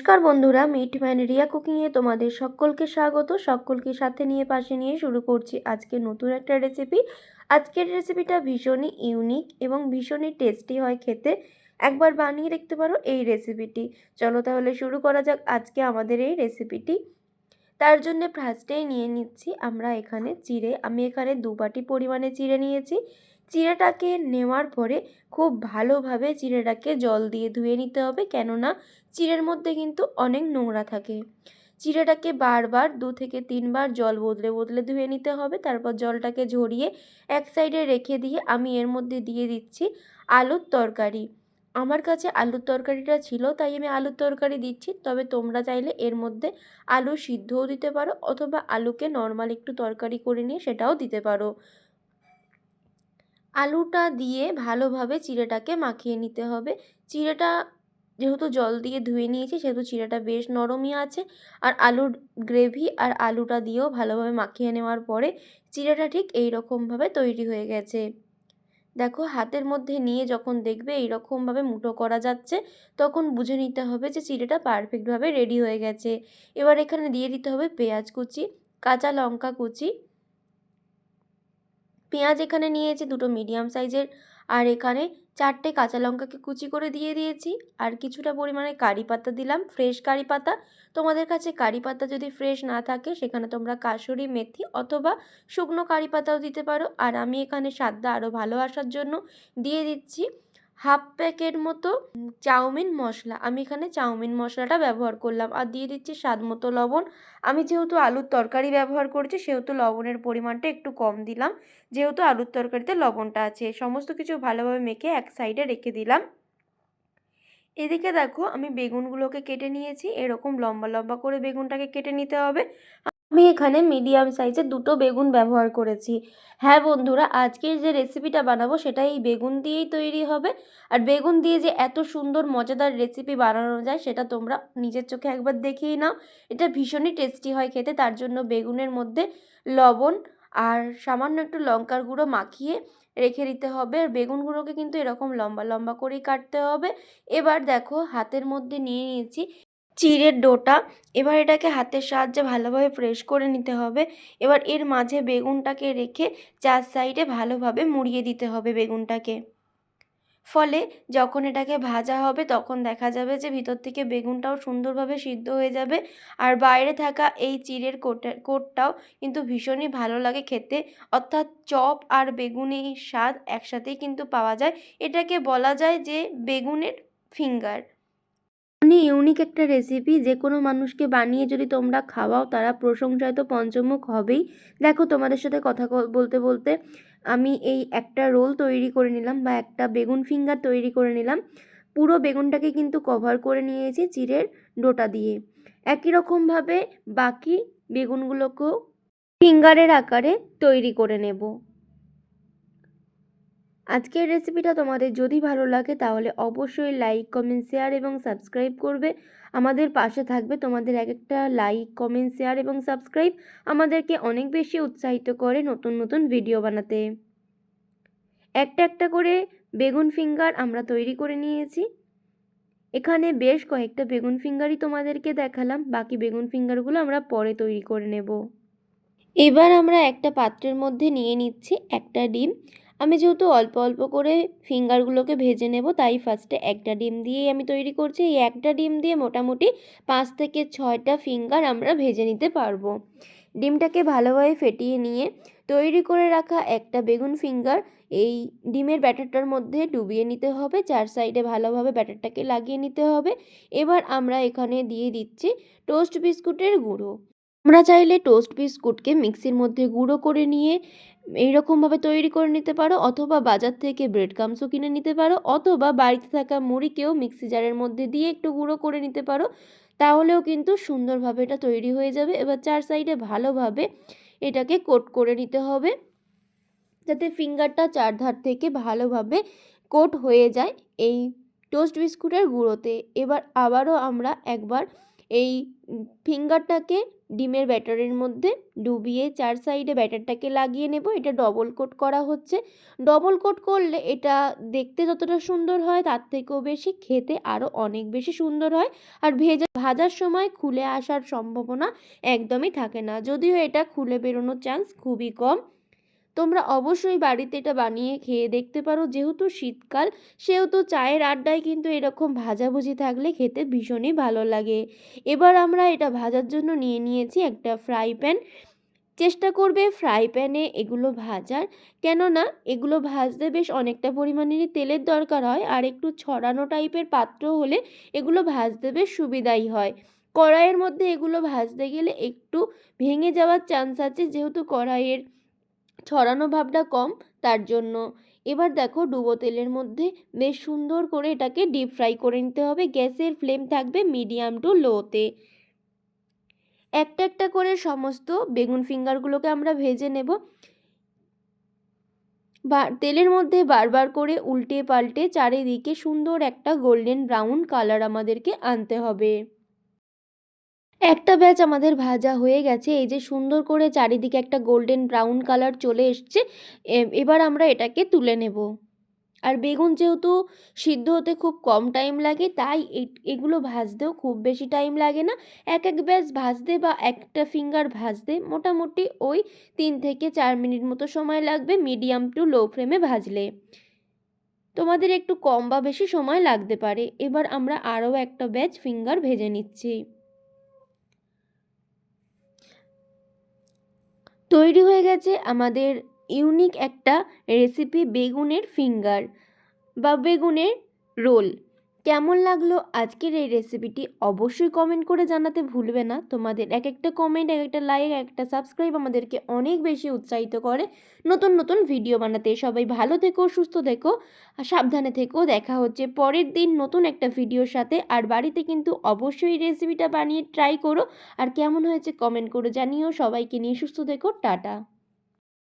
নমস্কার বন্ধুরা meet man Riya কুকিংয়ে তোমাদের সকলকে স্বাগত। সকলকে সাথে নিয়ে পাশে নিয়ে শুরু করছি আজকে নতুন একটা রেসিপি আজকের রেসিপিটা ভীষণই ইউনিক এবং ভীষণই টেস্টি হয় খেতে। একবার বানিয়ে দেখতে পারো এই রেসিপিটি চলো তাহলে শুরু করা যাক আজকে আমাদের এই রেসিপিটি তার জন্য ফার্স্টেই নিয়ে নিচ্ছি আমরা এখানে চিড়ে। আমি এখানে দু বাটি পরিমাণে চিড়ে নিয়েছি। চিড়েটাকে নেওয়ার পরে খুব ভালোভাবে চিড়েটাকে জল দিয়ে ধুয়ে নিতে হবে। কেননা চিড়ের মধ্যে কিন্তু অনেক নোংরা থাকে। চিড়েটাকে বারবার দু থেকে তিনবার জল বদলে বদলে ধুয়ে নিতে হবে। তারপর জলটাকে ঝরিয়ে এক সাইডে রেখে দিয়ে আমি এর মধ্যে দিয়ে দিচ্ছি আলুর তরকারি। আমার কাছে আলুর তরকারিটা ছিল, তাই আমি আলুর তরকারি দিচ্ছি। তবে তোমরা চাইলে এর মধ্যে আলু সিদ্ধও দিতে পারো অথবা আলুকে নর্মাল একটু তরকারি করে নিয়ে সেটাও দিতে পারো। আলুটা দিয়ে ভালোভাবে চিড়েটাকে মাখিয়ে নিতে হবে। চিড়েটা যেহেতু জল দিয়ে ধুয়ে নিয়েছি, সেহেতু চিড়েটা বেশ নরমই আছে। আর আলুর গ্রেভি আর আলুটা দিয়েও ভালোভাবে মাখিয়ে নেওয়ার পরে চিড়েটা ঠিক এই রকমভাবে তৈরি হয়ে গেছে। দেখো, হাতের মধ্যে নিয়ে যখন দেখবে এইরকমভাবে মুঠো করা যাচ্ছে, তখন বুঝে নিতে হবে যে চিড়েটা পারফেক্টভাবে রেডি হয়ে গেছে। এবার এখানে দিয়ে দিতে হবে পেঁয়াজ কুচি, কাঁচা লঙ্কা কুচি পেঁয়াজ এখানে নিয়েছি দুটো মিডিয়াম সাইজের। আর এখানে চারটে কাঁচা লঙ্কাকে কুচি করে দিয়ে দিয়েছি। আর কিছুটা পরিমাণে কারি পাতা দিলাম, ফ্রেশ কারি পাতা। তোমাদের কাছে কারি পাতা যদি ফ্রেশ না থাকে, সেখানে তোমরা কাসুরি মেথি অথবা শুকনো কারি পাতাও দিতে পারো। আর আমি এখানে স্বাদটা আরও ভালো আসার জন্য দিয়ে দিচ্ছি। হাফ প্যাকেট মতো চাউমিন মশলা। আমি এখানে চাউমিন মশলাটা ব্যবহার করলাম। আর দিয়ে দিচ্ছি স্বাদ মতো লবণ। আমি যেহেতু আলুর তরকারি ব্যবহার করছি, সেহেতু লবণের পরিমাণটা একটু কম দিলাম। যেহেতু আলুর তরকারিতে লবণটা আছে, সমস্ত কিছু ভালোভাবে মেখে এক সাইডে রেখে দিলাম। এদিকে দেখো, আমি বেগুনগুলোকে কেটে নিয়েছি। এরকম লম্বা লম্বা করে বেগুনটাকে কেটে নিতে হবে। আমি এখানে মিডিয়াম সাইজের দুটো বেগুন ব্যবহার করেছি। হ্যাঁ বন্ধুরা, আজকের যে রেসিপিটা বানাবো সেটা এই বেগুন দিয়েই তৈরি হবে। আর বেগুন দিয়ে যে এত সুন্দর মজাদার রেসিপি বানানো যায় সেটা তোমরা নিজের চোখে একবার দেখেই নাও। এটা ভীষণই টেস্টি হয় খেতে, তার জন্য বেগুনের মধ্যে লবণ আর সামান্য একটু লঙ্কার গুঁড়ো মাখিয়ে রেখে দিতে হবে। আর বেগুনগুলোকে কিন্তু এরকম লম্বা লম্বা করেই কাটতে হবে। এবার দেখো, হাতের মধ্যে নিয়ে নিয়েছি চিড়ের ডোটা। এবার এটাকে হাতের সাহায্যে ভালোভাবে ফ্রেশ করে নিতে হবে। এবার এর মাঝে বেগুনটাকে রেখে চার সাইডে ভালোভাবে মুড়িয়ে দিতে হবে বেগুনটাকে। ফলে যখন এটাকে ভাজা হবে, তখন দেখা যাবে যে ভিতর থেকে বেগুনটাও সুন্দরভাবে সিদ্ধ হয়ে যাবে। আর বাইরে থাকা এই চিড়ের কোটা, কোটটাও কিন্তু ভীষণই ভালো লাগে খেতে। অর্থাৎ চপ আর বেগুনের স্বাদ একসাথেই কিন্তু পাওয়া যায়। এটাকে বলা যায় যে বেগুনের ফিঙ্গার। মানে ইউনিক একটা রেসিপি যে কোনো মানুষকে বানিয়ে যদি তোমরা খাওয়াও, তারা প্রশংসায় তো পঞ্চমুখ হবেই। দেখো তোমাদের সাথে কথা বলতে বলতে আমি এই একটা রোল তৈরি করে নিলাম বা একটা বেগুন ফিঙ্গার তৈরি করে নিলাম। পুরো বেগুনটাকে কিন্তু কভার করে নিয়েছি চিড়ের ডোটা দিয়ে। একই রকমভাবে বাকি বেগুনগুলোকেও ফিঙ্গারের আকারে তৈরি করে নেব। আজকের রেসিপিটা তোমাদের যদি ভালো লাগে, তাহলে অবশ্যই লাইক কমেন্ট শেয়ার এবং সাবস্ক্রাইব করবে। আমাদের পাশে থাকবে তোমাদের এক একটা লাইক কমেন্ট শেয়ার এবং সাবস্ক্রাইব আমাদেরকে অনেক বেশি উৎসাহিত করে নতুন নতুন ভিডিও বানাতে। একটা একটা করে বেগুন ফিঙ্গার আমরা তৈরি করে নিয়েছি। এখানে বেশ কয়েকটা বেগুন ফিঙ্গারই তোমাদেরকে দেখালাম। বাকি বেগুন ফিঙ্গারগুলো আমরা পরে তৈরি করে নেব। এবার আমরা একটা পাত্রের মধ্যে নিয়ে নিচ্ছি একটা ডিম। আমি যেহেতু অল্প অল্প করে ফিঙ্গারগুলোকে ভেজে নেব, তাই ফার্স্টে একটা ডিম দিয়েই আমি তৈরি করছি। এই একটা ডিম দিয়ে মোটামুটি পাঁচ থেকে ছয়টা ফিঙ্গার আমরা ভেজে নিতে পারব। ডিমটাকে ভালোভাবে ফেটিয়ে নিয়ে তৈরি করে রাখা একটা বেগুন ফিঙ্গার এই ডিমের ব্যাটারটার মধ্যে ডুবিয়ে নিতে হবে। চার সাইডে ভালোভাবে ব্যাটারটাকে লাগিয়ে নিতে হবে। এবার আমরা এখানে দিয়ে দিচ্ছি টোস্ট বিস্কুটের গুঁড়ো। আমরা চাইলে টোস্ট বিস্কুটকে মিক্সির মধ্যে গুঁড়ো করে নিয়ে এইরকমভাবে তৈরি করে নিতে পারো অথবা বাজার থেকে ব্রেড কামসও কিনে নিতে পারো অথবা বাড়িতে থাকা মুড়িকেও মিক্সি জারের মধ্যে দিয়ে একটু গুঁড়ো করে নিতে পারো। তাহলেও কিন্তু সুন্দরভাবে এটা তৈরি হয়ে যাবে। এবার চার সাইডে ভালোভাবে এটাকে কোট করে নিতে হবে। যাতে ফিঙ্গারটা চারধার থেকে ভালোভাবে কোট হয়ে যায় এই টোস্ট বিস্কুটের গুঁড়োতে। এবার আবারও আমরা একবার এই ফিঙ্গারটাকে ডিমের ব্যাটারের মধ্যে ডুবিয়ে চার সাইডে ব্যাটারটাকে লাগিয়ে নেব। এটা ডবল কোট করা হচ্ছে। ডবল কোট করলে এটা দেখতে যতটা সুন্দর হয়, তার থেকেও বেশি খেতে আরও অনেক বেশি সুন্দর হয়। আর ভেজা, ভাজার সময় খুলে আসার সম্ভাবনা একদমই থাকে না। যদিও এটা খুলে বেরোনোর চান্স খুবই কম। তোমরা অবশ্যই বাড়িতে এটা বানিয়ে খেয়ে দেখতে পারো। যেহেতু শীতকাল, সেহেতু চায়ের আড্ডায় কিন্তু এরকম ভাজাভুজি থাকলে খেতে ভীষণই ভালো লাগে। এবার আমরা এটা ভাজার জন্য নিয়ে নিয়েছি একটা ফ্রাই প্যান। চেষ্টা করবে ফ্রাই প্যানে এগুলো ভাজার। কেননা এগুলো ভাজতে বেশ অনেকটা পরিমাণেরই তেলের দরকার হয় আর একটু ছড়ানো টাইপের পাত্র হলে এগুলো ভাজতে বেশ সুবিধাই হয়। কড়াইয়ের মধ্যে এগুলো ভাজতে গেলে একটু ভেঙে যাওয়ার চান্স আছে, যেহেতু কড়াইয়ের ছড়ানো ভাবটা কম, তার জন্য। এবার দেখো ডুবো তেলের মধ্যে বেশ সুন্দর করে এটাকে ডিপ ফ্রাই করে নিতে হবে। গ্যাসের ফ্লেম থাকবে মিডিয়াম টু লোতে একটা একটা করে সমস্ত বেগুন ফিঙ্গারগুলোকে আমরা ভেজে নেব। বা, তেলের মধ্যে বারবার করে উল্টে পাল্টে চারিদিকে সুন্দর একটা গোল্ডেন ব্রাউন কালার আমাদেরকে আনতে হবে। একটা ব্যাচ আমাদের ভাজা হয়ে গেছে, এই যে সুন্দর করে চারিদিকে একটা গোল্ডেন ব্রাউন কালার চলে এসছে এবার আমরা এটাকে তুলে নেব। আর বেগুন যেহেতু সিদ্ধ হতে খুব কম টাইম লাগে, তাই এগুলো ভাজতেও খুব বেশি টাইম লাগে না। এক এক ব্যাচ ভাজতে বা একটা ফিঙ্গার ভাজতে মোটামুটি ওই তিন থেকে চার মিনিট মতো সময় লাগবে মিডিয়াম টু লো ফ্লেমে ভাজলে। তোমাদের একটু কম বা বেশি সময় লাগতে পারে। এবার আমরা আরও একটা ব্যাচ ফিঙ্গার ভেজে নিচ্ছি। তৈরি হয়ে গেছে আমাদের ইউনিক একটা রেসিপি বেগুনের ফিঙ্গার বা বেগুনের রোল কেমন লাগল আজকের এই রেসিপিটি অবশ্যই কমেন্ট করে জানাতে ভুলবে না। তোমাদের এক একটা কমেন্ট এক একটা লাইক এক একটা সাবস্ক্রাইব আমাদেরকে অনেক বেশি উৎসাহিত করে। নতুন নতুন ভিডিও বানাতে। সবাই ভালো থেকো, সুস্থ থেকো সাবধানে থেকো। দেখা হচ্ছে পরের দিন নতুন একটা ভিডিওর সাথে। আর বাড়িতে কিন্তু অবশ্যই রেসিপিটা বানিয়ে ট্রাই করো। আর কেমন হয়েছে কমেন্ট করে জানিও। সবাইকে নিয়ে সুস্থ থেকো। টাটা।